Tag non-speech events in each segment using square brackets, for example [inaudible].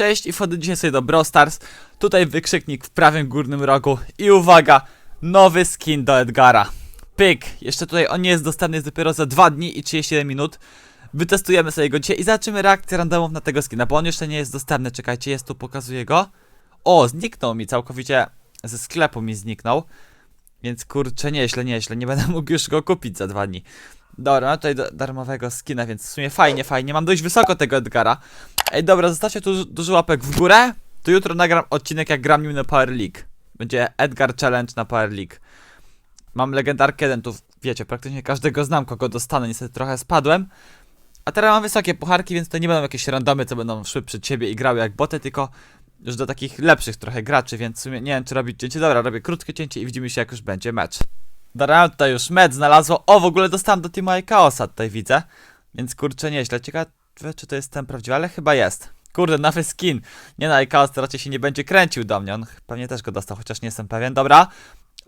Cześć i wchodzę dzisiaj sobie do Brawl Stars. Tutaj wykrzyknik w prawym górnym rogu. I uwaga, nowy skin do Edgara. Pyk, jeszcze tutaj on nie jest dostępny jest dopiero za 2 dni i 37 minut. Wytestujemy sobie go dzisiaj i zobaczymy reakcję randomów na tego skina, bo on jeszcze nie jest dostępny. Czekajcie, jest tu, pokazuję go. O, zniknął mi całkowicie, ze sklepu mi zniknął. Więc kurczę, nieźle, nieźle, nie będę [laughs] mógł już go kupić za dwa dni. Dobra, mam tutaj do, darmowego skina, więc w sumie fajnie, fajnie. Mam dość wysoko tego Edgara. Ej, dobra, zostawcie tu dużo łapek w górę. To jutro nagram odcinek, jak gram nim na Power League. Będzie Edgar Challenge na Power League. Mam legendarkę 1, tu wiecie, praktycznie każdego znam, kogo dostanę. Niestety trochę spadłem. A teraz mam wysokie pucharki, więc to nie będą jakieś randomy, co będą szły przed ciebie i grały jak boty, tylko już do takich lepszych trochę graczy, więc w sumie nie wiem, czy robić cięcie. Dobra, robię krótkie cięcie i widzimy się, jak już będzie mecz. Dobra, tutaj już mecz znalazło. O, w ogóle dostałem do Teamu Chaosa, tutaj widzę. Więc kurczę, nieźle. Ciekawe, czy to jest ten prawdziwy, ale chyba jest. Kurde, nowy skin. Nie na Chaos raczej się nie będzie kręcił do mnie. On pewnie też go dostał, chociaż nie jestem pewien. Dobra,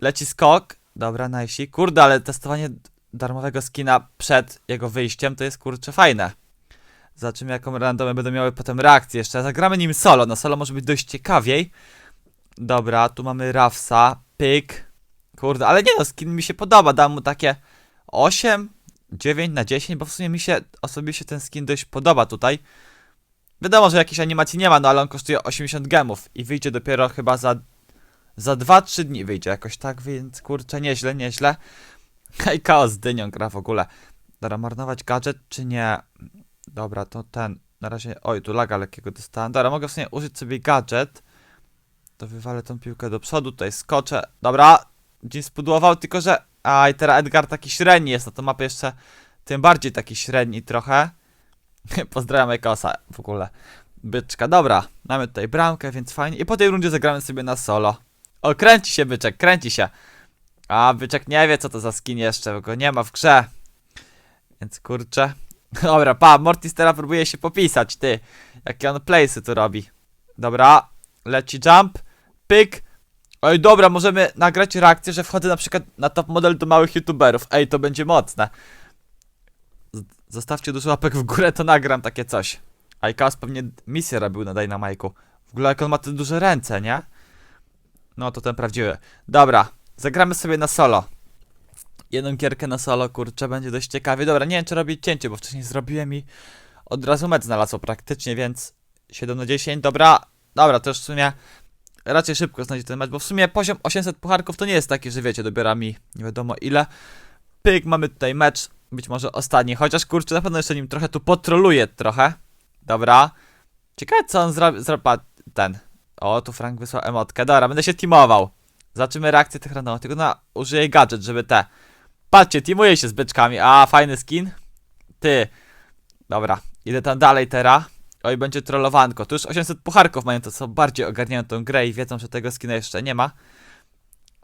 leci skok. Dobra, najsi. Kurde, ale testowanie darmowego skina przed jego wyjściem to jest kurczę fajne. Zobaczymy jaką randomy będą miały potem reakcję jeszcze. Zagramy nim solo. Na solo może być dość ciekawiej. Dobra, tu mamy Rafsa. Pyk. Kurde, ale nie no, skin mi się podoba. Dam mu takie 8, 9 na 10, bo w sumie mi się osobiście ten skin dość podoba tutaj. Wiadomo, że jakiejś animacji nie ma, no ale on kosztuje 80 gemów i wyjdzie dopiero chyba za za 2-3 dni wyjdzie jakoś tak, więc kurczę, nieźle, nieźle. [laughs] Hej, chaos z dynią gra w ogóle. Dobra, marnować gadżet czy nie? Dobra, to ten. Na razie. Oj, tu laga lekkiego dostałem. Dobra, mogę w sumie użyć sobie gadżet. To wywalę tą piłkę do przodu, tutaj skoczę. Dobra, dzień spudłował, tylko że. A i teraz Edgar taki średni jest, no to mapę jeszcze tym bardziej taki średni trochę. [laughs] Pozdrawiam Ekosa w ogóle. Byczka, dobra. Mamy tutaj bramkę, więc fajnie. I po tej rundzie zagramy sobie na solo. O, kręci się byczek, kręci się. A, byczek nie wie, co to za skin jeszcze, bo go nie ma w grze. Więc kurczę. [laughs] Dobra, pa, Mortis teraz próbuje się popisać, ty. Jakie on playsy tu robi. Dobra, leci jump, pyk. Oj, dobra, możemy nagrać reakcję, że wchodzę na przykład na top model do małych youtuberów. Ej, to będzie mocne. Zostawcie dużo łapek w górę, to nagram takie coś. A i Chaos pewnie misję robił na Dynamike'u. W ogóle jak on ma te duże ręce, nie? No to ten prawdziwy. Dobra, zagramy sobie na solo. Jedną gierkę na solo, kurczę, będzie dość ciekawie. Dobra, nie wiem czy robić cięcie, bo wcześniej zrobiłem i od razu mecz znalazło praktycznie, więc 7 na 10, dobra. Dobra, to już w sumie raczej szybko znajdzie ten mecz, bo w sumie poziom 800 pucharków to nie jest taki, że wiecie, dobiera mi nie wiadomo ile. Pyk, mamy tutaj mecz, być może ostatni, chociaż kurczę, na pewno jeszcze nim trochę tu potroluję trochę. Dobra. Ciekawe co on zrobi, zrobi ten. O, tu Frank wysłał emotkę. Dobra, będę się teamował. Zobaczymy reakcję tych randomów. Tylko na użyję gadżet, żeby te. Patrzcie, teamuję się z byczkami. A, fajny skin. Ty. Dobra, idę tam dalej teraz. Oj, będzie trollowanko. Tu już 800 pucharków mają to, co bardziej ogarniają tą grę i wiedzą, że tego skina jeszcze nie ma.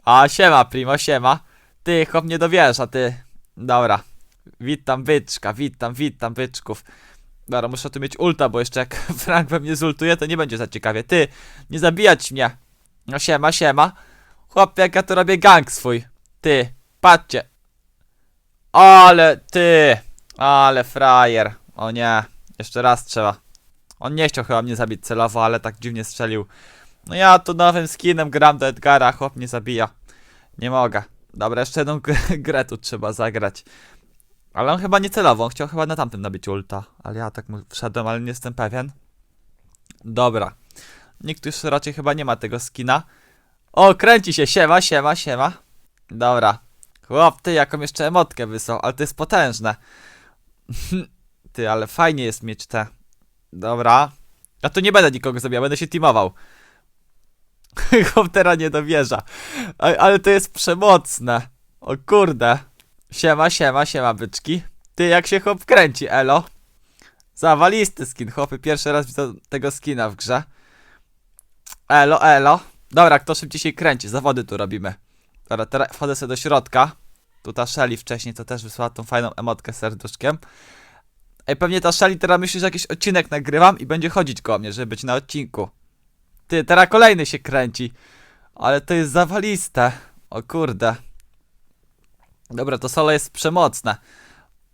A, siema, primo, siema. Ty, chłop nie dowierza, ty. Dobra. Witam byczka, witam, witam byczków. Dobra, muszę tu mieć ulta, bo jeszcze jak [laughs] Frank we mnie zultuje, to nie będzie za ciekawie. Ty, nie zabijać mnie. No siema, siema. Chłopie, jak ja tu robię gang swój. Ty, patrzcie. Ale ty, ale frajer. O nie, jeszcze raz trzeba. On nie chciał chyba mnie zabić celowo, ale tak dziwnie strzelił. No ja tu nowym skinem gram do Edgara, chłop mnie zabija. Nie mogę. Dobra, jeszcze jedną [laughs] grę tu trzeba zagrać. Ale on chyba nie celowo, on chciał chyba na tamtym nabić ulta. Ale ja tak mu wszedłem, ale nie jestem pewien. Dobra. Nikt już raczej chyba nie ma tego skina. O, kręci się, siema, siema, siema. Dobra. Chłop, ty jaką jeszcze emotkę wysłał, ale to jest potężne. [laughs] ty, ale fajnie jest mieć te. Dobra. Ja tu nie będę nikogo zabijał, będę się teamował. [laughs] Teraz nie dowierza. Ale to jest przemocne. O kurde. Siema, siema, siema byczki. Ty jak się chłop kręci, elo. Zawalisty skin, chłopy. Pierwszy raz widzę tego skina w grze. Elo, elo. Dobra, kto szybciej się kręci? Zawody tu robimy. Dobra, teraz wchodzę sobie do środka. Tu ta Shelly wcześniej to też wysłała tą fajną emotkę serduszkiem. Ej, pewnie ta Shelly teraz myśli, że jakiś odcinek nagrywam i będzie chodzić koło mnie, żeby być na odcinku. Ty, teraz kolejny się kręci. Ale to jest zawaliste. O kurde. Dobra, to solo jest przemocne.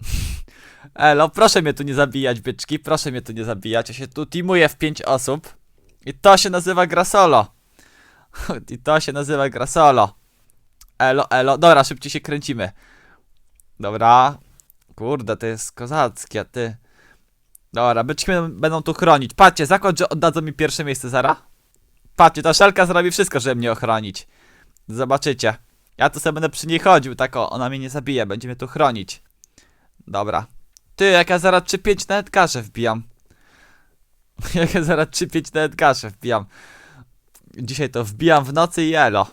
[laughs] Elo, proszę mnie tu nie zabijać, byczki. Proszę mnie tu nie zabijać. Ja się tu teamuję w 5 osób. I to się nazywa gra solo. [laughs] I to się nazywa gra solo. Elo, elo. Dobra, szybciej się kręcimy. Dobra. Kurde, to jest kozackie, ty. Dobra, byczki będą, będą tu chronić. Patrzcie, zakład, że oddadzą mi pierwsze miejsce zara. Patrzcie, ta szelka zrobi wszystko, żeby mnie ochronić. Zobaczycie. Ja tu sobie będę przy niej chodził, tak o, ona mnie nie zabije, będzie mnie tu chronić. Dobra. Ty, jak ja zaraz 3-5 na Edgarze wbijam. [laughs] jak ja zaraz 3-5 na Edgarze wbijam. Dzisiaj to wbijam w nocy i elo.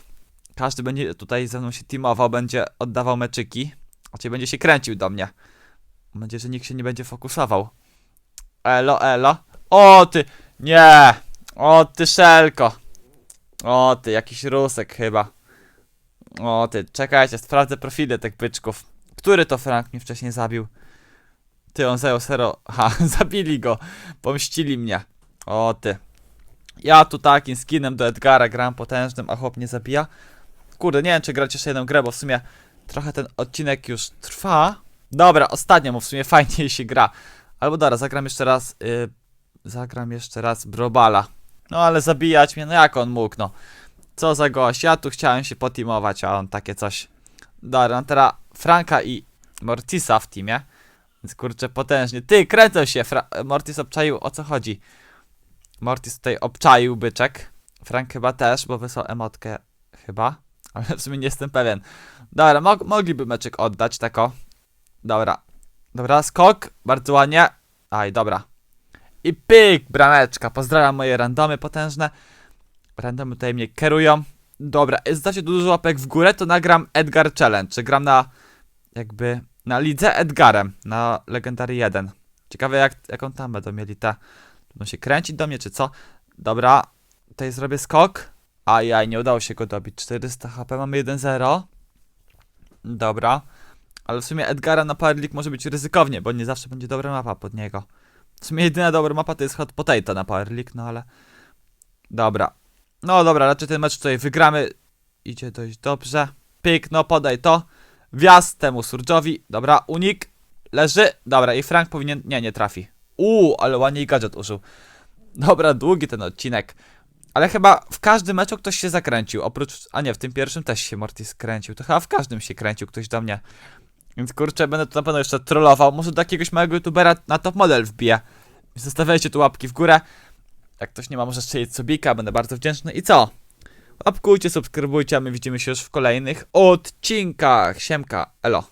Każdy będzie tutaj ze mną się teamował, będzie oddawał meczyki. Znaczy będzie się kręcił do mnie. Mam nadzieję, że nikt się nie będzie fokusował. Elo, elo. O ty! Nie! O ty szelko! O ty, jakiś rusek chyba. O ty, czekajcie, sprawdzę profile tych byczków. Który to Frank mnie wcześniej zabił? Ty, on zajął sero... [laughs] Ha, zabili go. Pomścili mnie. O ty. Ja tu takim skinem do Edgara gram potężnym, a chłop nie zabija. Kurde, nie wiem czy grać jeszcze jedną grę, bo w sumie trochę ten odcinek już trwa. Dobra, ostatnio, bo w sumie fajniej się gra. Albo dobra, zagram jeszcze raz... Yy, zagram jeszcze raz Brobala. No ale zabijać mnie, no jak on mógł, no. Co za gość, ja tu chciałem się poteamować, a on takie coś. Dobra, no teraz Franka i Mortisa w teamie. Więc kurczę, potężnie. Ty, kręcą się! Fra Mortis obczaił, o co chodzi? Mortis tutaj obczaił byczek. Frank chyba też, bo wysłał emotkę chyba. [laughs] Ale w sumie nie jestem pewien. Dobra, mo mogliby meczek oddać, tako. Dobra. Dobra, skok. Bardzo ładnie. Aj, dobra. I pyk, brameczka. Pozdrawiam moje randomy potężne. Randomy tutaj mnie kierują. Dobra, zdacie dużo łapek w górę, to nagram Edgar Challenge. Czy gram na jakby na lidze Edgarem, na Legendary 1. Ciekawe jak, jaką tam będą mieli te. Będą się kręcić do mnie, czy co? Dobra, tutaj zrobię skok. Ajaj, nie udało się go dobić. 400 HP, mamy 1-0. Dobra. Ale w sumie Edgara na Power League może być ryzykownie, bo nie zawsze będzie dobra mapa pod niego. W sumie jedyna dobra mapa to jest Hot Potato na Power League, no ale... Dobra. No dobra, raczej ten mecz tutaj wygramy. Idzie dość dobrze. Pyk, no podaj to. Wjazd temu Surge'owi. Dobra, unik. Leży. Dobra, i Frank powinien... Nie, nie trafi. Uuu, ale ładnie i gadżet użył. Dobra, długi ten odcinek. Ale chyba w każdym meczu ktoś się zakręcił. Oprócz... A nie, w tym pierwszym też się Mortis kręcił. To chyba w każdym się kręcił ktoś do mnie. Więc kurczę, będę tu na pewno jeszcze trollował. Może do jakiegoś małego youtubera na top model wbiję. Zostawiajcie tu łapki w górę. Jak ktoś nie ma, może strzelić subika, będę bardzo wdzięczny. I co? Łapkujcie, subskrybujcie, a my widzimy się już w kolejnych odcinkach. Siemka, elo.